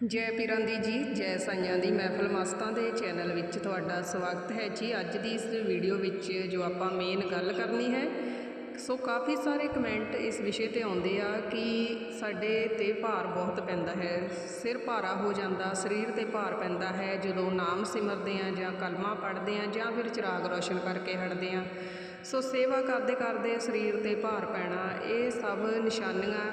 ਜੈ ਪੀਰਾਂ ਦੀ ਜੀ, ਜੈ ਸਾਈਆਂ ਦੀ ਮਹਿਫਲ ਮਸਤਾਂ ਦੇ ਚੈਨਲ ਵਿੱਚ ਤੁਹਾਡਾ ਸਵਾਗਤ ਹੈ ਜੀ। ਅੱਜ ਦੀ ਇਸ ਵੀਡੀਓ ਵਿੱਚ ਜੋ ਆਪਾਂ ਮੇਨ ਗੱਲ ਕਰਨੀ ਹੈ, ਸੋ ਕਾਫੀ ਸਾਰੇ ਕਮੈਂਟ ਇਸ ਵਿਸ਼ੇ ਤੇ ਆਉਂਦੇ ਆ ਕਿ ਸਾਡੇ ਤੇ ਭਾਰ ਬਹੁਤ ਪੈਂਦਾ ਹੈ। ਸਿਰ ਭਾਰਾ ਹੋ ਜਾਂਦਾ, ਸਰੀਰ ਤੇ ਭਾਰ ਪੈਂਦਾ ਹੈ, ਜਦੋਂ ਨਾਮ ਸਿਮਰਦੇ ਆ ਜਾਂ ਕਲਮਾ ਪੜ੍ਹਦੇ ਆ ਜਾਂ ਫਿਰ ਚਿਰਾਗ ਰੋਸ਼ਨ ਕਰਕੇ ਹਟਦੇ ਆ। ਸੋ ਸੇਵਾ ਕਰਦੇ ਕਰਦੇ ਸਰੀਰ ਤੇ ਭਾਰ ਪੈਣਾ, ਇਹ ਸਭ ਨਿਸ਼ਾਨੀਆਂ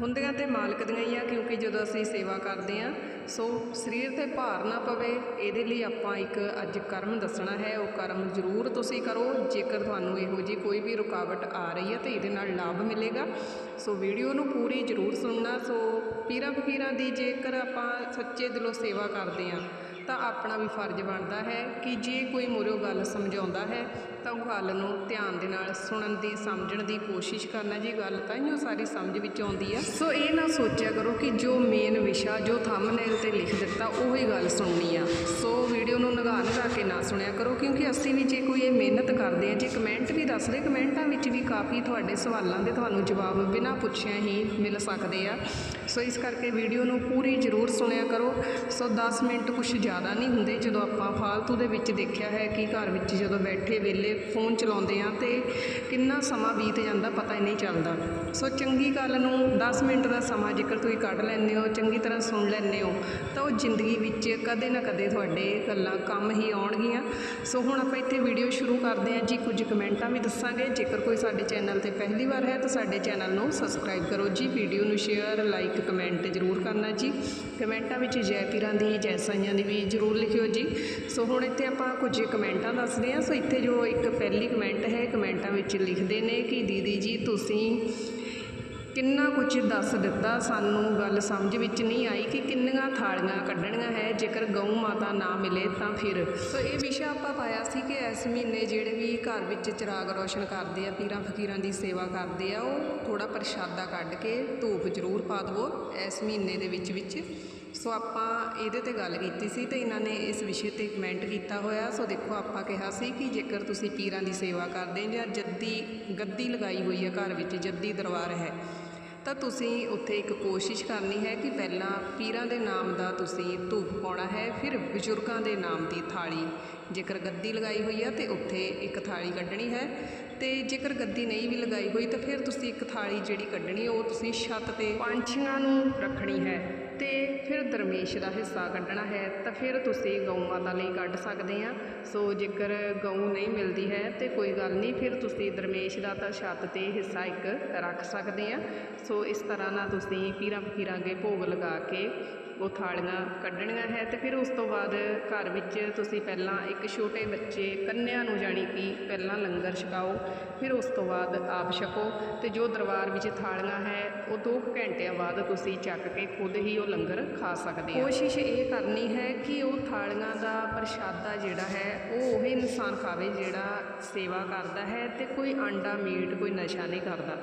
ਹੁੰਦੀਆਂ ਤੇ ਮਾਲਕ ਦੀਆਂ ਹੀ ਆ, ਕਿਉਂਕਿ ਜਦੋਂ ਅਸੀਂ ਸੇਵਾ ਕਰਦੇ ਆ ਸੋ ਸਰੀਰ ਤੇ ਭਾਰ ਨਾ ਪਵੇ, ਇਹਦੇ ਲਈ ਆਪਾਂ ਇੱਕ ਅੱਜ ਕਰਮ ਦੱਸਣਾ ਹੈ, ਉਹ ਕਰਮ ਜ਼ਰੂਰ ਤੁਸੀਂ ਕਰੋ, ਜੇਕਰ ਤੁਹਾਨੂੰ ਇਹੋ ਜੀ ਕੋਈ ਵੀ ਰੁਕਾਵਟ ਆ ਰਹੀ ਹੈ ਤੇ ਇਹਦੇ ਨਾਲ ਲਾਭ ਮਿਲੇਗਾ। ਸੋ ਵੀਡੀਓ ਨੂੰ ਪੂਰੀ ਜ਼ਰੂਰ ਸੁਣਨਾ, ਸੋ ਪੀਰਾਂ ਫਕੀਰਾਂ ਦੀ ਜੇਕਰ ਆਪਾਂ ਸੱਚੇ ਦਿਲੋਂ ਸੇਵਾ ਕਰਦੇ ਆ ਤਾਂ ਆਪਣਾ ਵੀ ਫਰਜ਼ ਬਣਦਾ ਹੈ ਕਿ ਜੇ ਕੋਈ ਮੋਰਿਓ ਗੱਲ ਸਮਝਾਉਂਦਾ ਹੈ, ਤਾਂ ਉਹ ਗੱਲ ਨੂੰ ਧਿਆਨ ਦੇ ਨਾਲ ਸੁਣਨ ਦੀ, ਸਮਝਣ ਦੀ ਕੋਸ਼ਿਸ਼ ਕਰਨਾ ਜੀ ਗੱਲ ਤਾਂ ਹੀ ਉਹ ਸਾਰੀ ਸਮਝ ਵਿੱਚ ਆਉਂਦੀ ਆ। ਸੋ ਇਹ ਨਾ ਸੋਚਿਆ ਕਰੋ ਕਿ ਜੋ ਮੇਨ ਵਿਸ਼ਾ, ਜੋ ਥੰਬਨੇਲ ਤੇ ਲਿਖ ਦਿੱਤਾ, ਉਹੀ ਗੱਲ ਸੁਣਨੀ ਆ। ਸੋ ਵੀਡੀਓ ਨੂੰ ਨਿਗਾਹ ਨਿਗਾਹ ਕੇ ਨਾ ਸੁਣਿਆ ਕਰੋ, ਕਿਉਂਕਿ ਅਸੀਂ ਵੀ ਜੇ ਕੋਈ ਇਹ ਮਿਹਨਤ ਕਰਦੇ ਆ, ਜੇ ਕਮੈਂਟ ਵੀ ਦੱਸਦੇ ਕਮੈਂਟਾਂ ਵਿੱਚ ਵੀ ਕਾਫੀ ਤੁਹਾਡੇ ਸਵਾਲਾਂ ਦੇ ਤੁਹਾਨੂੰ ਜਵਾਬ ਬਿਨਾਂ ਪੁੱਛਿਆ ਹੀ ਮਿਲ ਸਕਦੇ ਆ। ਸੋ ਇਸ ਕਰਕੇ ਵੀਡੀਓ ਨੂੰ ਪੂਰੀ ਜ਼ਰੂਰ ਸੁਣਿਆ ਕਰੋ। ਸੋ 10 ਮਿੰਟ ਕੁਝ ਜ਼ਿਆਦਾ ਜ਼ਿਆਦਾ ਨਹੀਂ ਹੁੰਦੇ। ਜਦੋਂ ਆਪਾਂ ਫਾਲਤੂ ਦੇ ਵਿੱਚ ਦੇਖਿਆ ਹੈ ਕਿ ਘਰ ਵਿੱਚ ਜਦੋਂ ਬੈਠੇ ਵੇਲੇ ਫੋਨ ਚਲਾਉਂਦੇ ਆ ਤੇ ਕਿੰਨਾ ਸਮਾਂ ਬੀਤ ਜਾਂਦਾ ਪਤਾ ਹੀ ਨਹੀਂ ਚੱਲਦਾ। ਸੋ ਚੰਗੀ ਗੱਲ ਨੂੰ 10 ਮਿੰਟ ਦਾ ਸਮਾਂ ਜੇਕਰ ਤੁਸੀਂ ਕੱਢ ਲੈਂਦੇ ਹੋ, ਚੰਗੀ ਤਰ੍ਹਾਂ ਸੁਣ ਲੈਂਦੇ ਹੋ, ਤਾਂ ਉਹ ਜ਼ਿੰਦਗੀ ਵਿੱਚ ਕਦੇ ਨਾ ਕਦੇ ਤੁਹਾਡੇ ਗੱਲਾਂ ਕੰਮ ਹੀ ਆਉਣਗੀਆਂ। ਸੋ ਹੁਣ ਆਪਾਂ ਇੱਥੇ ਵੀਡੀਓ ਸ਼ੁਰੂ ਕਰਦੇ ਹਾਂ ਜੀ, ਕੁਝ ਕਮੈਂਟਾਂ ਵੀ ਦੱਸਾਂਗੇ। ਜੇਕਰ ਕੋਈ ਸਾਡੇ ਚੈਨਲ ਤੇ ਪਹਿਲੀ ਵਾਰ ਹੈ ਤਾਂ ਸਾਡੇ ਚੈਨਲ ਨੂੰ ਸਬਸਕ੍ਰਾਈਬ ਕਰੋ ਜੀ ਵੀਡੀਓ ਨੂੰ ਸ਼ੇਅਰ ਲਾਈਕ ਕਮੈਂਟ ਜ਼ਰੂਰ ਕਰਨਾ ਜੀ। ਕਮੈਂਟਾਂ ਵਿੱਚ ਜੈ ਪੀਰਾਂ ਦੀ, ਜੈ ਸਾਈਆਂ ਦੀ ਵੀ ਜ਼ਰੂਰ ਲਿਖਿਓ ਜੀ। ਸੋ ਹੁਣ ਇੱਥੇ ਆਪਾਂ ਕੁਝ ਕਮੈਂਟਾਂ ਦੱਸਦੇ ਹਾਂ। ਸੋ ਇੱਥੇ ਜੋ ਇੱਕ ਪਹਿਲੀ ਕਮੈਂਟ ਹੈ, ਕਮੈਂਟਾਂ ਵਿੱਚ ਲਿਖਦੇ ਨੇ ਕਿ, ਦੀਦੀ ਜੀ, ਤੁਸੀਂ ਕਿੰਨਾ ਕੁਝ ਦੱਸ ਦਿੱਤਾ। ਸਾਨੂੰ ਗੱਲ ਸਮਝ ਵਿੱਚ ਨਹੀਂ ਆਈ ਕਿ ਕਿੰਨੀਆਂ ਥਾਲੀਆਂ ਕੱਢਣੀਆਂ ਹੈ। ਜੇਕਰ ਗਊ ਮਾਤਾ ਨਾ ਮਿਲੇ ਤਾਂ ਫਿਰ। ਸੋ ਇਹ ਵਿਸ਼ਾ ਆਪਾਂ ਪਾਇਆ ਸੀ ਕਿ ਇਸ ਮਹੀਨੇ ਜਿਹੜੇ ਵੀ ਘਰ ਵਿੱਚ ਚਿਰਾਗ ਰੋਸ਼ਨ ਕਰਦੇ ਆ, ਪੀਰਾਂ ਫਕੀਰਾਂ ਦੀ ਸੇਵਾ ਕਰਦੇ ਆ, ਉਹ ਥੋੜਾ ਪ੍ਰਸ਼ਾਦਾ ਕੱਢ ਕੇ ਧੂਪ ਜ਼ਰੂਰ ਪਾ ਦਵੋ ਇਸ ਮਹੀਨੇ ਦੇ ਵਿੱਚ ਵਿੱਚ। ਸੋ ਆਪਾਂ ਇਹਦੇ ਤੇ ਗੱਲ ਕੀਤੀ ਸੀ ਤੇ ਇਹਨਾਂ ਨੇ ਇਸ ਵਿਸ਼ੇ ਤੇ ਕਮੈਂਟ ਕੀਤਾ ਹੋਇਆ। ਸੋ ਦੇਖੋ, ਆਪਾਂ ਕਿਹਾ ਸੀ ਕਿ ਜੇਕਰ ਤੁਸੀਂ ਪੀਰਾਂ ਦੀ ਸੇਵਾ ਕਰਦੇ ਜਾਂ ਜੱਦੀ, ਗੱਦੀ ਲਗਾਈ ਹੋਈ ਹੈ ਘਰ ਵਿੱਚ, ਜੱਦੀ ਦਰਬਾਰ ਹੈ, ਤਾਂ ਤੁਸੀਂ ਉੱਥੇ ਇੱਕ ਕੋਸ਼ਿਸ਼ ਕਰਨੀ ਹੈ ਕਿ ਪਹਿਲਾਂ ਪੀਰਾਂ ਦੇ ਨਾਮ ਦਾ ਤੁਸੀਂ ਧੂਪ ਪਾਉਣਾ ਹੈ, ਫਿਰ ਬਜ਼ੁਰਗਾਂ ਦੇ ਨਾਮ ਦੀ ਥਾਲੀ। ਜੇਕਰ ਗੱਦੀ ਲਗਾਈ ਹੋਈ ਹੈ ਤੇ ਉੱਥੇ ਇੱਕ ਥਾਲੀ ਕੱਢਣੀ ਹੈ ਤੇ ਜੇਕਰ ਗੱਦੀ ਨਹੀਂ ਵੀ ਲਗਾਈ ਹੋਈ ਤਾਂ ਫਿਰ ਤੁਸੀਂ ਇੱਕ ਥਾਲੀ ਜਿਹੜੀ ਕੱਢਣੀ ਉਹ ਤੁਸੀਂ ਛੱਤ ਤੇ ਪੰਛੀਆਂ ਨੂੰ ਰੱਖਣੀ ਹੈ। ਤੇ ਫਿਰ ਦਰਮੇਸ਼ ਦਾ ਹਿੱਸਾ ਕੱਢਣਾ ਹੈ, ਤਾਂ ਫਿਰ ਤੁਸੀਂ ਗਊ ਮਾਤਾ ਲਈ ਕੱਢ ਸਕਦੇ ਆ। ਸੋ ਜੇਕਰ ਗਊ ਨਹੀਂ ਮਿਲਦੀ ਹੈ, ਤੇ ਕੋਈ ਗੱਲ ਨਹੀਂ, ਫਿਰ ਤੁਸੀਂ ਦਰਮੇਸ਼ ਦਾ ਤਾਂ ਛੱਤ ਤੇ ਹਿੱਸਾ ਇੱਕ ਰੱਖ ਸਕਦੇ ਆ। ਸੋ ਇਸ ਤਰ੍ਹਾਂ ਨਾਲ ਤੁਸੀਂ ਪੀਰਾਂ ਫਕੀਰਾਂ ਅੱਗੇ ਭੋਗ ਲਗਾ ਕੇ ਉਹ ਥਾਲੀਆਂ ਕੱਢਣੀਆਂ ਹੈ, ਤੇ ਫਿਰ ਉਸ ਤੋਂ ਬਾਅਦ ਘਰ ਵਿੱਚ ਤੁਸੀਂ ਪਹਿਲਾਂ ਇੱਕ ਛੋਟੇ ਬੱਚੇ ਕੰਨਿਆਂ ਨੂੰ ਜਾਣੀ ਕਿ ਪਹਿਲਾਂ ਲੰਗਰ ਛਕਾਓ, ਫਿਰ ਉਸ ਤੋਂ ਬਾਅਦ ਆਪ ਛਕੋ, ਤੇ ਜੋ ਦਰਬਾਰ ਵਿੱਚ ਥਾਲੀਆਂ ਹੈ, ਉਹ 2 ਘੰਟਿਆਂ ਬਾਅਦ ਤੁਸੀਂ ਚੱਕ ਕੇ ਖੁਦ ਹੀ ਉਹ ਲੰਗਰ ਖਾ ਸਕਦੇ ਹੋ। ਕੋਸ਼ਿਸ਼ ਇਹ ਕਰਨੀ ਹੈ ਕਿ ਉਹ ਥਾਲੀਆਂ ਦਾ ਪ੍ਰਸ਼ਾਦਾ ਜਿਹੜਾ ਹੈ, ਉਹ ਉਹੀ ਇਨਸਾਨ ਖਾਵੇ ਜਿਹੜਾ ਸੇਵਾ ਕਰਦਾ ਹੈ ਤੇ ਕੋਈ ਆਂਡਾ ਮੀਟ, ਕੋਈ ਨਸ਼ਾ ਨਹੀਂ ਕਰਦਾ।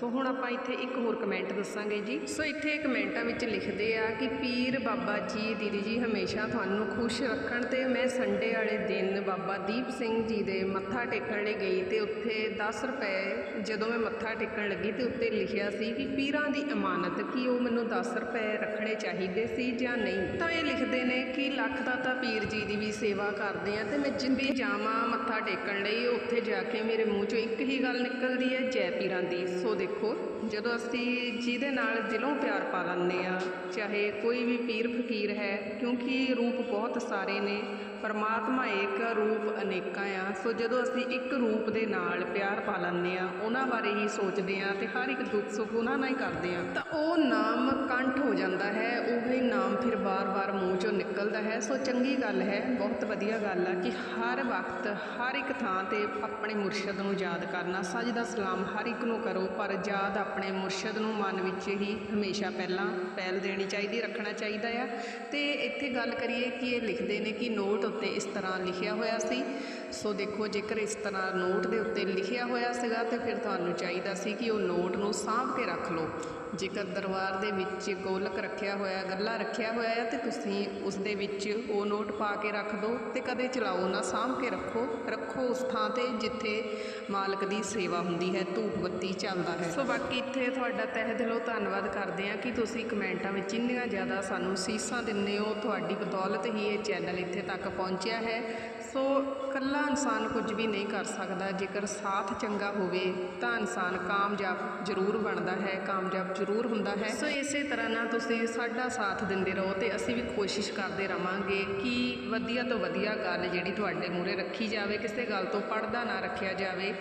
ਸੋ ਹੁਣ ਆਪਾਂ ਇੱਥੇ ਇੱਕ ਹੋਰ ਕਮੈਂਟ ਦੱਸਾਂਗੇ ਜੀ। ਸੋ ਇੱਥੇ ਕਮੈਂਟਾਂ ਵਿੱਚ ਲਿਖਦੇ ਆ ਕਿ ਪੀਰ ਬਾਬਾ ਜੀ, ਦੀਦੀ ਜੀ ਹਮੇਸ਼ਾ ਤੁਹਾਨੂੰ ਖੁਸ਼ ਰੱਖਣ ਤੇ ਮੈਂ ਸੰਡੇ ਵਾਲੇ ਦਿਨ ਬਾਬਾ ਦੀਪ ਸਿੰਘ ਜੀ ਦੇ ਮੱਥਾ ਟੇਕਣ ਲਈ ਗਈ ਤੇ ਉੱਥੇ 10 ਰੁਪਏ ਜਦੋਂ ਮੈਂ ਮੱਥਾ ਟੇਕਣ ਲੱਗੀ ਤੇ ਉੱਤੇ ਲਿਖਿਆ ਸੀ ਕਿ ਪੀਰਾਂ ਦੀ ਇਮਾਨਤ ਕਿ ਉਹ ਮੈਨੂੰ 10 ਰੁਪਏ ਰੱਖਣੇ ਚਾਹੀਦੇ ਸੀ ਜਾਂ ਨਹੀਂ? ਤਾਂ ਇਹ ਲਿਖਦੇ ਨੇ ਕਿ ਲੱਖ ਦਾ ਤਾਂ ਪੀਰ ਜੀ ਦੀ ਵੀ ਸੇਵਾ ਕਰਦੇ ਆ ਤੇ ਮੈਂ ਜਿੰਦੀ ਜਾਵਾਂ ਮੱਥਾ ਟੇਕਣ ਲਈ, ਉੱਥੇ ਜਾ ਕੇ ਮੇਰੇ ਮੂੰਹ ਚੋਂ ਇੱਕ ਹੀ ਗੱਲ ਨਿਕਲਦੀ ਹੈ, ਜੈ ਪੀਰਾਂ ਦੀ। ਸੋ ਦੇਖੋ, ਜਦੋਂ ਅਸੀਂ ਜਿਹਦੇ ਨਾਲ ਦਿਲੋਂ ਪਿਆਰ ਪਾ ਲੈਂਦੇ ਆ ਚਾਹੇ ਕੋਈ ਵੀ ਪੀਰ ਫਕੀਰ ਹੈ ਕਿਉਂਕਿ ਰੂਪ ਬਹੁਤ ਸਾਰੇ ਨੇ, ਪਰਮਾਤਮਾ ਏਕ ਰੂਪ ਅਨੇਕਾਂ ਆ। ਸੋ ਜਦੋਂ ਅਸੀਂ ਇੱਕ ਰੂਪ ਦੇ ਨਾਲ ਪਿਆਰ ਪਾ ਲੈਂਦੇ ਆ, ਉਹਨਾਂ ਬਾਰੇ ਹੀ ਸੋਚਦੇ ਆ ਤੇ ਹਰ ਇੱਕ ਦੁੱਖ ਸੁੱਖ ਉਹਨਾਂ ਨਾਲ ਹੀ ਕਰਦੇ ਆ, ਤਾਂ ਉਹ ਨਾਮ ਕੰਠ ਹੋ ਜਾਂਦਾ ਹੈ, ਉਹੀ ਨਾਮ ਫਿਰ ਬਾਰ-ਬਾਰ ਮੂੰਹ ਚੋਂ ਨਿਕਲਦਾ ਹੈ। ਸੋ ਚੰਗੀ ਗੱਲ ਹੈ, ਬਹੁਤ ਵਧੀਆ ਗੱਲ ਆ ਕਿ ਹਰ ਵਕਤ, ਹਰ ਇੱਕ ਥਾਂ ਤੇ ਆਪਣੇ ਮੁਰਸ਼ਿਦ ਨੂੰ ਯਾਦ ਕਰਨਾ ਸਜਦਾ ਸਲਾਮ ਹਰ ਇੱਕ ਨੂੰ ਕਰੋ, ਪਰ ਯਾਦ ਆਪਣੇ ਮੁਰਸ਼ਿਦ ਨੂੰ ਮਨ ਵਿੱਚ ਹੀ ਹਮੇਸ਼ਾ ਪਹਿਲਾਂ ਪਹਿਲ ਦੇਣੀ ਚਾਹੀਦੀ, ਰੱਖਣਾ ਚਾਹੀਦਾ ਆ। ਤੇ ਇੱਥੇ ਗੱਲ ਕਰੀਏ ਕਿ ਇਹ ਲਿਖਦੇ ਨੇ ਕਿ ਨੋਟ ਉੱਤੇ ਇਸ ਤਰ੍ਹਾਂ ਲਿਖਿਆ ਹੋਇਆ ਸੀ। ਸੋ ਦੇਖੋ, ਜੇਕਰ ਇਸ ਤਰ੍ਹਾਂ ਨੋਟ ਦੇ ਉੱਤੇ ਲਿਖਿਆ ਹੋਇਆ ਸੀਗਾ, ਤੇ ਫਿਰ ਤੁਹਾਨੂੰ ਚਾਹੀਦਾ ਸੀ ਕਿ ਉਹ ਨੋਟ ਨੂੰ ਸਾਂਭ ਕੇ ਰੱਖ ਲਓ। ਜੇਕਰ ਦਰਬਾਰ ਦੇ ਵਿੱਚ ਗੋਲਕ ਰੱਖਿਆ ਹੋਇਆ, ਗੱਲਾ ਰੱਖਿਆ ਹੋਇਆ ਹੈ, ਤੇ ਤੁਸੀਂ ਉਸ ਦੇ ਵਿੱਚ ਉਹ ਨੋਟ ਪਾ ਕੇ ਰੱਖ ਦਿਓ ਤੇ ਕਦੇ ਚਲਾਓ ਨਾ, ਸਾਂਭ ਕੇ ਰੱਖੋ। ਰੱਖੋ ਉਸ ਥਾਂ ਤੇ ਜਿੱਥੇ ਮਾਲਕ ਦੀ ਸੇਵਾ ਹੁੰਦੀ ਹੈ, ਧੂਪ ਬੱਤੀ ਚੱਲਦਾ ਹੈ। ਸੋ ਬਾਕੀ ਇੱਥੇ ਤੁਹਾਡਾ ਤਹਿ ਦਿਲੋਂ ਧੰਨਵਾਦ ਕਰਦੇ ਹਾਂ ਕਿ ਤੁਸੀਂ ਕਮੈਂਟਾਂ ਵਿੱਚ ਇੰਨੀਆਂ ਜ਼ਿਆਦਾ ਸਾਨੂੰ ਸੀਸਾਂ ਦਿੰਦੇ ਹੋ। ਤੁਹਾਡੀ ਬਦੌਲਤ ਹੀ ਇਹ ਚੈਨਲ ਇੱਥੇ ਤੱਕ ਪਹੁੰਚਿਆ ਹੈ। ਸੋ ਇਕੱਲਾ ਇਨਸਾਨ ਕੁਝ ਵੀ ਨਹੀਂ ਕਰ ਸਕਦਾ। ਜੇਕਰ ਸਾਥ ਚੰਗਾ ਹੋਵੇ, ਤਾਂ ਇਨਸਾਨ ਕਾਮਯਾਬ ਜ਼ਰੂਰ ਬਣਦਾ ਹੈ, ਕਾਮਯਾਬ ਜ਼ਰੂਰ ਹੁੰਦਾ ਹੈ। ਸੋ ਇਸੇ ਤਰ੍ਹਾਂ ਨਾਲ ਤੁਸੀਂ ਸਾਡਾ ਸਾਥ ਦਿੰਦੇ ਰਹੋ ਤੇ ਅਸੀਂ ਵੀ ਕੋਸ਼ਿਸ਼ ਕਰਦੇ ਰਵਾਂਗੇ ਕਿ ਵਧੀਆ ਤੋਂ ਵਧੀਆ ਗੱਲ ਜਿਹੜੀ ਤੁਹਾਡੇ ਮੂਹਰੇ ਰੱਖੀ ਜਾਵੇ, ਕਿਸੇ ਗੱਲ ਤੋਂ ਪੜਦਾ ਨਾ ਰੱਖਿਆ ਜਾਵੇ।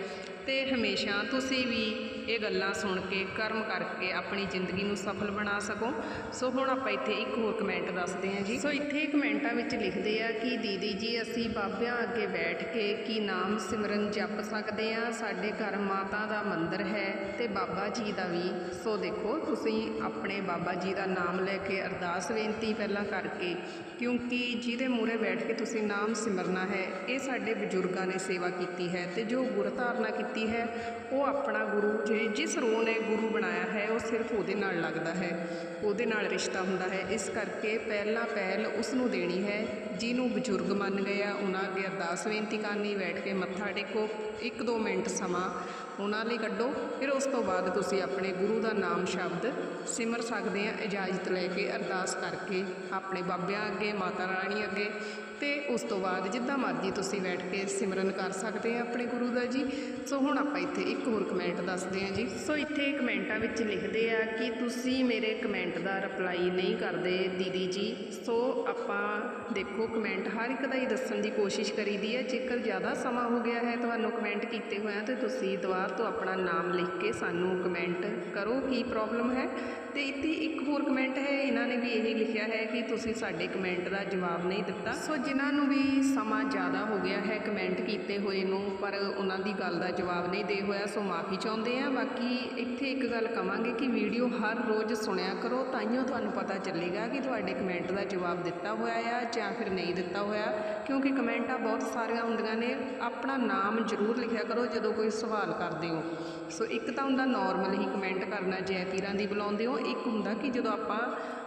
ਤੇ ਹਮੇਸ਼ਾ ਤੁਸੀਂ ਵੀ ਇਹ ਗੱਲਾਂ ਸੁਣ ਕੇ, ਕਰਮ ਕਰਕੇ ਆਪਣੀ ਜ਼ਿੰਦਗੀ ਨੂੰ ਸਫਲ ਬਣਾ ਸਕੋ। ਸੋ ਹੁਣ ਆਪਾਂ ਇੱਥੇ ਇੱਕ ਹੋਰ ਕਮੈਂਟ ਦੱਸਦੇ ਹਾਂ ਜੀ। ਸੋ ਇੱਥੇ ਕਮੈਂਟਾਂ ਵਿੱਚ ਲਿਖਦੇ ਆ ਕਿ, ਦੀਦੀ ਜੀ, ਅਸੀਂ ਬਾਬਿਆਂ ਅੱਗੇ ਬੈਠ ਕੇ ਕੀ ਨਾਮ ਸਿਮਰਨ ਜਪ ਸਕਦੇ ਆ ਸਾਡੇ ਘਰ ਮਾਤਾ ਦਾ ਮੰਦਿਰ ਹੈ ਤੇ ਬਾਬਾ ਜੀ ਦਾ ਵੀ। ਸੋ ਦੇਖੋ, ਤੁਸੀਂ ਆਪਣੇ ਬਾਬਾ ਜੀ ਦਾ ਨਾਮ ਲੈ ਕੇ ਅਰਦਾਸ ਬੇਨਤੀ ਪਹਿਲਾਂ ਕਰਕੇ, ਕਿਉਂਕਿ ਜਿਹਦੇ ਮੂਹਰੇ ਬੈਠ ਕੇ ਤੁਸੀਂ ਨਾਮ ਸਿਮਰਨਾ ਹੈ, ਇਹ ਸਾਡੇ ਬਜ਼ੁਰਗਾਂ ਨੇ ਸੇਵਾ ਕੀਤੀ ਹੈ ਤੇ ਜੋ ਗੁਰ ਧਾਰਨਾ ਕੀਤੀ ਹੈ, ਉਹ ਆਪਣਾ ਗੁਰੂ ਜਿ- ਜਿਸ ਰੂਹ ਨੇ ਗੁਰੂ ਬਣਾਇਆ ਹੈ, ਉਹ ਸਿਰਫ ਉਹਦੇ ਨਾਲ ਲੱਗਦਾ ਹੈ, ਉਹਦੇ ਨਾਲ ਰਿਸ਼ਤਾ ਹੁੰਦਾ ਹੈ। ਇਸ ਕਰਕੇ ਪਹਿਲਾ ਪਹਿਲ ਉਸ ਨੂੰ ਦੇਣੀ ਹੈ, ਜਿਹਨੂੰ ਬਜ਼ੁਰਗ ਮੰਨ ਗਏ ਆ ਉਹਨਾਂ ਅੱਗੇ ਅਰਦਾਸ ਬੇਨਤੀ ਕਰਨੀ, ਬੈਠ ਕੇ ਮੱਥਾ ਟੇਕੋ। 1-2 ਮਿੰਟ ਸਮਾਂ ਉਹਨਾਂ ਲਈ ਕੱਢੋ। ਫਿਰ ਉਸ ਤੋਂ ਬਾਅਦ ਤੁਸੀਂ ਆਪਣੇ ਗੁਰੂ ਦਾ ਨਾਮ ਸ਼ਬਦ ਸਿਮਰ ਸਕਦੇ ਆ, ਇਜਾਜ਼ਤ ਲੈ ਕੇ ਅਰਦਾਸ ਕਰਕੇ ਆਪਣੇ ਬਾਬਿਆਂ ਅੱਗੇ, ਮਾਤਾ ਰਾਣੀ ਅੱਗੇ ਤੇ ਉਸ ਤੋਂ ਬਾਅਦ ਜਿੱਦਾਂ ਮਰਜ਼ੀ ਤੁਸੀਂ ਬੈਠ ਕੇ ਸਿਮਰਨ ਕਰ ਸਕਦੇ ਆ ਆਪਣੇ ਗੁਰੂ ਦਾ ਜੀ। ਸੋ ਹੁਣ ਆਪਾਂ ਇੱਥੇ ਇੱਕ ਹੋਰ ਕਮੈਂਟ ਦੱਸਦੇ ਆ ਜੀ। ਸੋ ਇੱਥੇ ਕਮੈਂਟਾਂ ਵਿੱਚ ਲਿਖਦੇ ਆ ਕਿ ਤੁਸੀਂ ਮੇਰੇ ਕਮੈਂਟ ਦਾ ਰਿਪਲਾਈ ਨਹੀਂ ਕਰਦੇ ਦੀਦੀ ਜੀ। ਸੋ ਆਪਾਂ ਦੇਖੋ ਕਮੈਂਟ ਹਰ ਇੱਕ ਦਾ ਹੀ ਦੱਸਣ ਦੀ ਕੋਸ਼ਿਸ਼ ਕਰੀਦੀ ਹੈ ਜੇਕਰ ਜ਼ਿਆਦਾ ਸਮਾਂ ਹੋ ਗਿਆ ਹੈ ਤੁਹਾਨੂੰ ਕਮੈਂਟ ਕੀਤੇ ਹੋਇਆ ਤੇ ਤੁਸੀਂ ਦੁਬਾਰ ਤੋਂ ਆਪਣਾ ਨਾਮ ਲਿਖ ਕੇ ਸਾਨੂੰ ਕਮੈਂਟ ਕਰੋ, ਕੀ ਪ੍ਰੋਬਲਮ ਹੈ? ਤੇ ਇੱਥੇ ਇੱਕ ਹੋਰ ਕਮੈਂਟ ਹੈ, ਇਹਨਾਂ ਨੇ ਵੀ ਇਹੀ ਲਿਖਿਆ ਹੈ ਕਿ ਤੁਸੀਂ ਸਾਡੇ ਕਮੈਂਟ ਦਾ ਜਵਾਬ ਨਹੀਂ ਦਿੱਤਾ। ਸੋ ਜਿਨ੍ਹਾਂ ਨੂੰ ਵੀ ਸਮਾਂ ਜ਼ਿਆਦਾ ਹੋ ਗਿਆ ਹੈ ਕਮੈਂਟ ਕੀਤੇ ਹੋਏ ਨੂੰ, ਪਰ ਉਹਨਾਂ ਦੀ ਗੱਲ ਦਾ ਜਵਾਬ ਨਹੀਂ ਦੇ ਹੋਇਆ, ਸੋ ਮਾਫੀ ਚਾਹੁੰਦੇ ਆ ਬਾਕੀ ਇੱਥੇ ਇੱਕ ਗੱਲ ਕਵਾਂਗੇ ਕਿ ਵੀਡੀਓ ਹਰ ਰੋਜ਼ ਸੁਣਿਆ ਕਰੋ ਤਾਈਓ ਤੁਹਾਨੂੰ ਪਤਾ ਚੱਲੇਗਾ ਕਿ ਤੁਹਾਡੇ ਕਮੈਂਟ ਦਾ ਜਵਾਬ ਦਿੱਤਾ ਹੋਇਆ ਆ ਜਾਂ ਫਿਰ ਨਹੀਂ ਦਿੱਤਾ ਹੋਇਆ, ਕਿਉਂਕਿ ਕਮੈਂਟਾਂ ਬਹੁਤ ਸਾਰੀਆਂ ਹੁੰਦੀਆਂ ਨੇ। ਆਪਣਾ ਨਾਮ ਜ਼ਰੂਰ ਲਿਖਿਆ ਕਰੋ, ਜਦੋਂ ਕੋਈ ਸਵਾਲ ਕਰ ਕਰਦੇ ਹੋ? ਸੋ ਇੱਕ ਤਾਂ ਹੁੰਦਾ ਨਾਰਮਲ ਹੀ ਕਮੈਂਟ ਕਰਨਾ ਜੈ ਪੀਰਾਂ ਦੀ ਬੁਲਾਉਂਦੇ ਹੋ। ਇੱਕ ਹੁੰਦਾ ਕਿ ਜਦੋਂ ਆਪਾਂ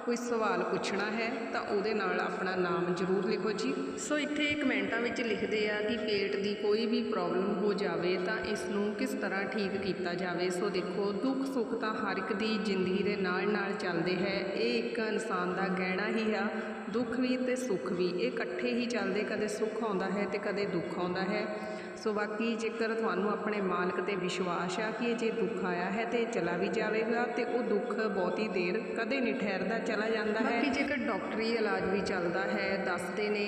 ਕੋਈ ਸਵਾਲ ਪੁੱਛਣਾ ਹੈ, ਤਾਂ ਉਹਦੇ ਨਾਲ ਆਪਣਾ ਨਾਮ ਜ਼ਰੂਰ ਲਿਖੋ ਜੀ। ਸੋ ਇੱਥੇ ਕਮੈਂਟਾਂ ਵਿੱਚ ਲਿਖਦੇ ਆ ਕਿ ਪੇਟ ਦੀ ਕੋਈ ਵੀ ਪ੍ਰੋਬਲਮ ਹੋ ਜਾਵੇ, ਤਾਂ ਇਸ ਨੂੰ ਕਿਸ ਤਰ੍ਹਾਂ ਠੀਕ ਕੀਤਾ ਜਾਵੇ? ਸੋ ਦੇਖੋ, ਦੁੱਖ ਸੁੱਖ ਤਾਂ ਹਰ ਇੱਕ ਦੀ ਜ਼ਿੰਦਗੀ ਦੇ ਨਾਲ ਨਾਲ ਚੱਲਦੇ ਹੈ। ਇਹ ਇੱਕ ਇਨਸਾਨ ਦਾ ਗਹਿਣਾ ਹੀ ਆ। ਦੁੱਖ ਵੀ ਤੇ ਸੁੱਖ ਵੀ, ਇਹ ਇਕੱਠੇ ਹੀ ਚੱਲਦੇ। ਕਦੇ ਸੁੱਖ ਆਉਂਦਾ ਹੈ ਤੇ ਕਦੇ ਦੁੱਖ ਆਉਂਦਾ ਹੈ। ਸੋ ਬਾਕੀ ਜੇਕਰ ਤੁਹਾਨੂੰ ਆਪਣੇ ਮਾਲਕ ਤੇ ਵਿਸ਼ਵਾਸ ਆ ਕਿ ਜੇ ਦੁੱਖ ਆਇਆ ਹੈ ਤੇ ਚਲਾ ਵੀ ਜਾਵੇਗਾ, ਤੇ ਉਹ ਦੁੱਖ ਬਹੁਤੀ ਦੇਰ ਕਦੇ ਨਹੀਂ ਠਹਿਰਦਾ, ਚਲਾ ਜਾਂਦਾ ਹੈ। ਬਾਕੀ ਜੇਕਰ ਡਾਕਟਰੀ ਇਲਾਜ ਵੀ ਚੱਲਦਾ ਹੈ, ਦੱਸਦੇ ਨੇ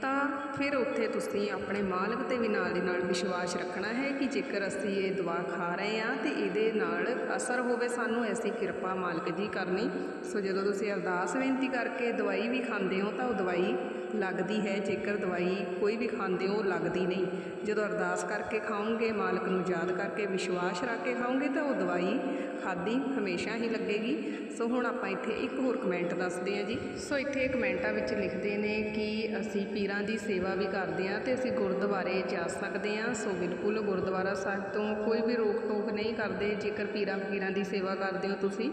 ਤਾਂ ਫਿਰ ਉੱਥੇ ਤੁਸੀਂ ਆਪਣੇ ਮਾਲਕ ਤੇ ਵੀ ਨਾਲ ਦੀ ਨਾਲ ਵਿਸ਼ਵਾਸ ਰੱਖਣਾ ਹੈ ਕਿ ਜੇਕਰ ਅਸੀਂ ਇਹ ਦਵਾ ਖਾ ਰਹੇ ਹਾਂ ਤੇ ਇਹਦੇ ਨਾਲ ਅਸਰ ਹੋਵੇ, ਸਾਨੂੰ ਐਸੀ ਕਿਰਪਾ ਮਾਲਕ ਦੀ ਕਰਨੀ। ਸੋ ਜਦੋਂ ਤੁਸੀਂ ਅਰਦਾਸ ਬੇਨਤੀ ਕਰਕੇ ਦਵਾਈ ਵੀ ਖਾਂਦੇ ਹੋ ਤਾਂ ਉਹ ਦਵਾਈ ਲੱਗਦੀ ਹੈ, ਜੇਕਰ ਦਵਾਈ ਕੋਈ ਵੀ ਖਾਂਦੇ ਹੋ ਉਹ ਲੱਗਦੀ ਨਹੀਂ। ਜਦੋਂ ਅਰਦਾਸ ਕਰਕੇ ਖਾਓਗੇ, ਮਾਲਕ ਨੂੰ ਯਾਦ ਕਰਕੇ ਵਿਸ਼ਵਾਸ ਰੱਖ ਕੇ ਖਾਓਗੇ ਤਾਂ ਉਹ ਦਵਾਈ ਖਾਦੀ ਹਮੇਸ਼ਾ ਹੀ ਲੱਗੇਗੀ। ਸੋ ਹੁਣ ਆਪਾਂ ਇੱਥੇ ਇੱਕ ਹੋਰ ਕਮੈਂਟ ਦੱਸਦੇ ਹਾਂ ਜੀ। ਸੋ ਇੱਥੇ ਕਮੈਂਟਾਂ ਵਿੱਚ ਲਿਖਦੇ ਨੇ ਕਿ ਅਸੀਂ ਪੀਰਾਂ ਦੀ ਸੇਵਾ ਵੀ ਕਰਦੇ ਹਾਂ ਤੇ ਅਸੀਂ ਗੁਰਦੁਆਰੇ ਜਾ ਸਕਦੇ ਹਾਂ। ਸੋ ਬਿਲਕੁਲ ਗੁਰਦੁਆਰਾ ਸਾਹਿਬ ਤੋਂ ਕੋਈ ਵੀ ਰੋਕ ਟੋਕ ਨਹੀਂ ਕਰਦੇ। ਜੇਕਰ ਪੀਰਾਂ ਫਕੀਰਾਂ ਦੀ ਸੇਵਾ ਕਰਦੇ ਹੋ ਤੁਸੀਂ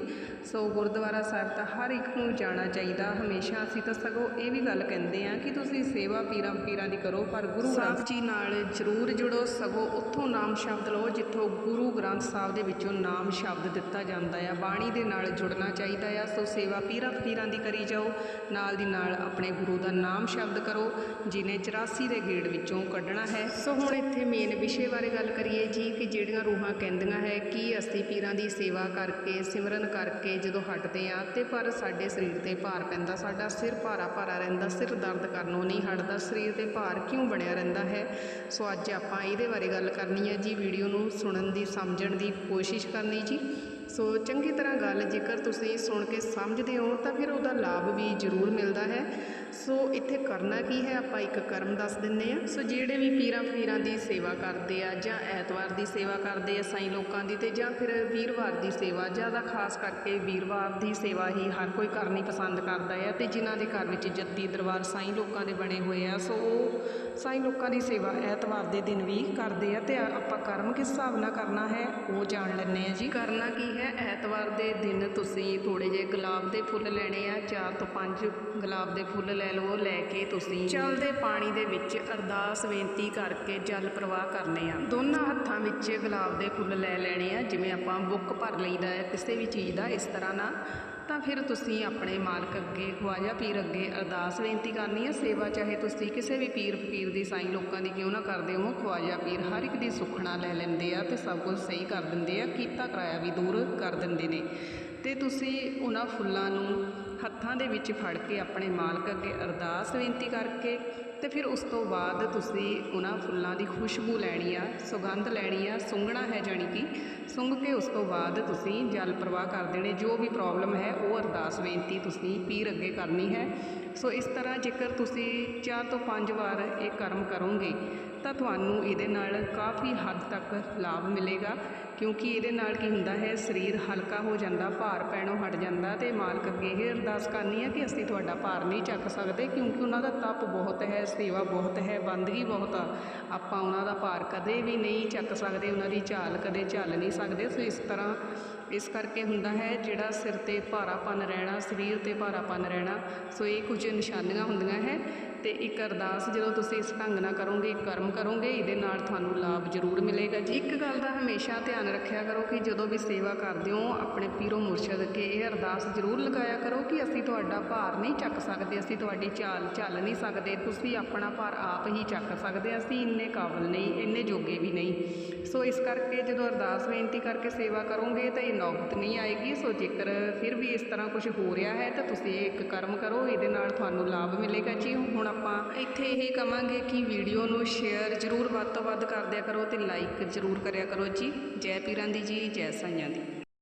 ਸੋ ਗੁਰਦੁਆਰਾ ਸਾਹਿਬ ਤਾਂ ਹਰ ਇੱਕ ਨੂੰ ਜਾਣਾ ਚਾਹੀਦਾ। ਹਮੇਸ਼ਾ ਅਸੀਂ ਤਾਂ ਸਗੋਂ ਇਹ ਵੀ ਗੱਲ ਕਹਿੰਦੇ ਆ ਕਿ ਤੁਸੀਂ ਸੇਵਾ ਪੀਰਾਂ ਫਕੀਰਾਂ ਦੀ ਕਰੋ ਪਰ ਗੁਰੂ ਗ੍ਰੰਥ ਜੀ ਨਾਲ ਜ਼ਰੂਰ ਜੁੜੋ। ਸਗੋਂ ਉੱਥੋਂ ਨਾਮ ਸ਼ਬਦ ਲਓ ਜਿੱਥੋਂ ਗੁਰੂ ਗ੍ਰੰਥ ਸਾਹਿਬ ਦੇ ਵਿੱਚੋਂ ਨਾਮ ਸ਼ਬਦ ਦਿੱਤਾ ਜਾਂਦਾ ਆ। ਬਾਣੀ ਦੇ ਨਾਲ ਜੁੜਨਾ ਚਾਹੀਦਾ ਆ। ਸੋ ਸੇਵਾ ਪੀਰਾਂ ਫਕੀਰਾਂ ਦੀ ਕਰੀ ਜਾਓ। ਨਾਲ ਦੀ ਨਾਲ ਆਪਣੇ ਗੁਰੂ ਦਾ ਨਾਮ ਸ਼ਬਦ ਕਰੋ। ਜਿਨੇ 84 ਦੇ ਗੇੜ ਵਿੱਚੋਂ ਕੱਢਣਾ ਹੈ। ਸੋ ਹੁਣ ਇੱਥੇ ਮੇਨ ਵਿਸ਼ੇ ਬਾਰੇ ਗੱਲ ਕਰੀਏ ਜੀ ਕਿ ਜਿਹੜੀਆਂ ਰੂਹਾਂ ਕਹਿੰਦੀਆਂ ਹੈ, ਕਿ ਅਸੀਂ ਪੀਰਾਂ ਦੀ ਸੇਵਾ ਕਰਕੇ, ਸਿਮਰਨ ਕਰਕੇ ਜਦੋਂ ਹਟਦੇ ਆ ਤੇ ਪਰ ਸਾਡੇ ਸਰੀਰ ਤੇ ਭਾਰ ਪੈਂਦਾ, ਸਾਡਾ ਸਿਰ ਭਾਰਾ ਭਾਰਾ ਰਹਿੰਦਾ, ਸਿਰ ਦਰਦ ਕਰਨੋਂ ਨਹੀਂ ਹਟਦਾ, ਸਰੀਰ ਤੇ ਭਾਰ ਕਿਉਂ ਬਣਿਆ ਰਹਿੰਦਾ ਹੈ? ਸੋ ਅੱਜ ਆਪਾਂ ਇਹਦੇ ਬਾਰੇ ਗੱਲ ਕਰਨੀ ਹੈ ਜੀ ਵੀਡੀਓ ਨੂੰ ਸੁਣਨ ਦੀ, ਸਮਝਣ ਦੀ ਕੋਸ਼ਿਸ਼ ਕਰਨੀ ਜੀ। ਸੋ ਚੰਗੀ ਤਰ੍ਹਾਂ ਗੱਲ ਜੇਕਰ ਤੁਸੀਂ ਸੁਣ ਕੇ ਸਮਝਦੇ ਹੋ, ਤਾਂ ਫਿਰ ਉਹਦਾ ਲਾਭ ਵੀ ਜ਼ਰੂਰ ਮਿਲਦਾ ਹੈ। ਸੋ ਇੱਥੇ ਕਰਨਾ ਕੀ ਹੈ, ਆਪਾਂ ਇੱਕ ਕਰਮ ਦੱਸ ਦਿੰਨੇ ਆ ਸੋ ਜਿਹੜੇ ਵੀ ਪੀਰਾਂ ਫਕੀਰਾਂ ਦੀ ਸੇਵਾ ਕਰਦੇ ਆ ਜਾਂ ਐਤਵਾਰ ਦੀ ਸੇਵਾ ਕਰਦੇ ਆ ਸਾਈਂ ਲੋਕਾਂ ਦੀ ਤੇ ਜਾਂ ਫਿਰ ਵੀਰਵਾਰ ਦੀ ਸੇਵਾ ਜ਼ਿਆਦਾ ਖਾਸ ਕਰਕੇ ਵੀਰਵਾਰ ਦੀ ਸੇਵਾ ਹੀ ਹਰ ਕੋਈ ਕਰਨੀ ਪਸੰਦ ਕਰਦਾ ਹੈ ਤੇ ਜਿਨ੍ਹਾਂ ਦੇ ਘਰ ਵਿੱਚ ਜੱਦੀ ਦਰਬਾਰ ਸਾਈਂ ਲੋਕਾਂ ਦੇ ਬਣੇ ਹੋਏ ਆ, ਸੋ ਉਹ ਸਾਈਂ ਲੋਕਾਂ ਦੀ ਸੇਵਾ ਐਤਵਾਰ ਦੇ ਦਿਨ ਵੀ ਕਰਦੇ ਆ ਤੇ ਆਪਾਂ ਕਰਮ ਕਿਸ ਹਿਸਾਬ ਨਾਲ ਕਰਨਾ ਹੈ, ਉਹ ਜਾਣ ਲੈਂਦੇ ਆ ਜੀ। ਕਰਨਾ ਕੀ ਹੈ ਐਤਵਾਰ ਦੇ ਦਿਨ ਤੁਸੀਂ ਥੋੜੇ ਜਿਹੇ ਗੁਲਾਬ ਦੇ ਫੁੱਲ ਲੈਣੇ ਆ। ਚਾਰ ਤੋਂ ਪੰਜ ਗੁਲਾਬ ਦੇ ਫੁੱਲ ਲੈ ਲਓ ਲੈ ਕੇ ਤੁਸੀਂ ਚੱਲਦੇ ਪਾਣੀ ਦੇ ਵਿੱਚ ਅਰਦਾਸ ਬੇਨਤੀ ਕਰਕੇ ਜਲ ਪ੍ਰਵਾਹ ਕਰਨੇ ਆ। ਦੋਨਾਂ ਹੱਥਾਂ ਵਿੱਚ ਗੁਲਾਬ ਦੇ ਫੁੱਲ ਲੈ ਲੈਣੇ ਆ। ਜਿਵੇਂ ਆਪਾਂ ਬੁੱਕ ਭਰ ਲਈਦਾ ਹੈ ਕਿਸੇ ਵੀ ਚੀਜ਼ ਦਾ ਇਸ ਤਰ੍ਹਾਂ ਨਾਲ ਤਾਂ ਫਿਰ ਤੁਸੀਂ ਆਪਣੇ ਮਾਲਕ ਅੱਗੇ, ਖਵਾਜਾ ਪੀਰ ਅੱਗੇ ਅਰਦਾਸ ਬੇਨਤੀ ਕਰਨੀ ਹੈ, ਸੇਵਾ ਚਾਹੇ ਤੁਸੀਂ ਕਿਸੇ ਵੀ ਪੀਰ ਫਕੀਰ ਦੀ, ਸਾਈਂ ਲੋਕਾਂ ਦੀ ਕਿਉਂ ਨਾ ਕਰਦੇ ਹੋ, ਖਵਾਜਾ ਪੀਰ ਹਰ ਇੱਕ ਦੀ ਸੁਖਣਾ ਲੈ ਲੈਂਦੇ ਆ ਤੇ ਸਭ ਕੁਝ ਸਹੀ ਕਰ ਦਿੰਦੇ ਆ, ਕੀਤਾ ਕਰਾਇਆ ਵੀ ਦੂਰ ਕਰ ਦਿੰਦੇ ਨੇ। ਤੇ ਤੁਸੀਂ ਉਹਨਾਂ ਫੁੱਲਾਂ ਨੂੰ ਹੱਥਾਂ ਦੇ ਵਿੱਚ ਫੜ ਕੇ ਆਪਣੇ ਮਾਲਕ ਅੱਗੇ ਅਰਦਾਸ ਬੇਨਤੀ ਕਰਕੇ ਤੇ ਫਿਰ ਉਸ ਤੋਂ ਬਾਅਦ ਤੁਸੀਂ ਉਹਨਾਂ ਫੁੱਲਾਂ ਦੀ ਖੁਸ਼ਬੂ ਲੈਣੀ ਆ, ਸੁਗੰਧ ਲੈਣੀ ਆ, ਸੁੰਘਣਾ ਹੈ ਜਾਣੀ ਕਿ ਸੁੰਘ ਕੇ ਉਸ ਤੋਂ ਬਾਅਦ ਤੁਸੀਂ ਜਲ ਪ੍ਰਵਾਹ ਕਰ ਦੇਣੇ, ਜੋ ਵੀ ਪ੍ਰੋਬਲਮ ਹੈ ਉਹ ਅਰਦਾਸ ਬੇਨਤੀ ਤੁਸੀਂ ਪੀਰ ਅੱਗੇ ਕਰਨੀ ਹੈ। ਸੋ ਇਸ ਤਰ੍ਹਾਂ ਜੇਕਰ ਤੁਸੀਂ ਚਾਰ ਤੋਂ ਪੰਜ ਵਾਰ ਇਹ ਕਰਮ ਕਰੋਗੇ ਤਾਂ ਤੁਹਾਨੂੰ ਇਹਦੇ ਨਾਲ ਕਾਫੀ ਹੱਦ ਤੱਕ ਲਾਭ ਮਿਲੇਗਾ, ਕਿਉਂਕਿ ਇਹਦੇ ਨਾਲ ਕੀ ਹੁੰਦਾ ਹੈ, ਸਰੀਰ ਹਲਕਾ ਹੋ ਜਾਂਦਾ, ਭਾਰ ਪੈਣੋਂ ਹਟ ਜਾਂਦਾ ਤੇ ਮਾਲਕ ਅੱਗੇ ਇਹ ਅਰਦਾਸ ਕਰਨੀ ਹੈ ਕਿ ਅਸੀਂ ਤੁਹਾਡਾ ਭਾਰ ਨਹੀਂ ਚੱਕ ਸਕਦੇ, ਕਿਉਂਕਿ ਉਹਨਾਂ ਦਾ ਤਪ ਬਹੁਤ ਹੈ, ਸੇਵਾ ਬਹੁਤ ਹੈ, ਬੰਦਗੀ ਬਹੁਤ ਆ। ਆਪਾਂ ਉਹਨਾਂ ਦਾ ਭਾਰ ਕਦੇ ਵੀ ਨਹੀਂ ਚੱਕ ਸਕਦੇ, ਉਹਨਾਂ ਦੀ ਝਾਲ ਕਦੇ ਝੱਲ ਨਹੀਂ ਸਕਦੇ, ਸੋ ਇਸ ਤਰ੍ਹਾਂ ਇਸ ਕਰਕੇ ਹੁੰਦਾ ਹੈ ਜਿਹੜਾ ਸਿਰ ਤੇ ਭਾਰਾਪਨ ਰਹਿਣਾ, ਸਰੀਰ ਤੇ ਭਾਰਾਪਨ ਰਹਿਣਾ, ਸੋ ਇਹ ਕੁਝ ਨਿਸ਼ਾਨੀਆਂ ਹੁੰਦੀਆਂ ਹੈ ਤੇ ਇੱਕ ਅਰਦਾਸ ਜਦੋਂ ਤੁਸੀਂ ਇਸ ਢੰਗ ਨਾਲ ਕਰੋਗੇ ਕਰਮ ਕਰੋਗੇ, ਇਹਦੇ ਨਾਲ ਤੁਹਾਨੂੰ ਲਾਭ ਜ਼ਰੂਰ ਮਿਲੇਗਾ ਜੀ। ਇੱਕ ਗੱਲ ਦਾ ਹਮੇਸ਼ਾ ਧਿਆਨ ਰੱਖਿਆ ਕਰੋ ਕਿ ਜਦੋਂ ਵੀ ਸੇਵਾ ਕਰਦੇ ਹੋ, ਆਪਣੇ ਪੀਰੋ ਮੁਰਸ਼ਦ ਅੱਗੇ ਇਹ ਅਰਦਾਸ ਜ਼ਰੂਰ ਲਗਾਇਆ ਕਰੋ ਕਿ ਅਸੀਂ ਤੁਹਾਡਾ ਭਾਰ ਨਹੀਂ ਚੱਕ ਸਕਦੇ, ਅਸੀਂ ਤੁਹਾਡੀ ਚਾਲ ਚੱਲ ਨਹੀਂ ਸਕਦੇ, ਤੁਸੀਂ ਆਪਣਾ ਭਾਰ ਆਪ ਹੀ ਚੱਕ ਸਕਦੇ, ਅਸੀਂ ਇੰਨੇ ਕਾਬਲ ਨਹੀਂ, ਇੰਨੇ ਜੋਗੇ ਵੀ ਨਹੀਂ। ਸੋ ਇਸ ਕਰਕੇ ਜਦੋਂ ਅਰਦਾਸ ਬੇਨਤੀ ਕਰਕੇ ਸੇਵਾ ਕਰੋਗੇ ਤਾਂ ਇਹ ਨੌਬਤ ਨਹੀਂ ਆਏਗੀ, ਸੋ ਜੇਕਰ ਫਿਰ ਵੀ ਇਸ ਤਰ੍ਹਾਂ ਕੁਝ ਹੋ ਰਿਹਾ ਹੈ, ਤਾਂ ਤੁਸੀਂ ਇੱਕ ਕਰਮ ਕਰੋ, ਇਹਦੇ ਨਾਲ ਤੁਹਾਨੂੰ ਲਾਭ ਮਿਲੇਗਾ ਜੀ। ਹੁਣ ਆਪਾਂ ਇੱਥੇ ਇਹ ਕਵਾਂਗੇ ਕਿ ਵੀਡੀਓ ਨੂੰ ਸ਼ੇਅਰ ਜ਼ਰੂਰ ਵੱਧ ਤੋਂ ਵੱਧ ਕਰ ਦਿਆ ਕਰੋ ਤੇ ਲਾਈਕ ਜ਼ਰੂਰ ਕਰਿਆ ਕਰੋ ਜੀ। ਜੈ ਪੀਰਾਂ ਦੀ ਜੀ, ਜੈ ਸਾਈਆਂ ਦੀ।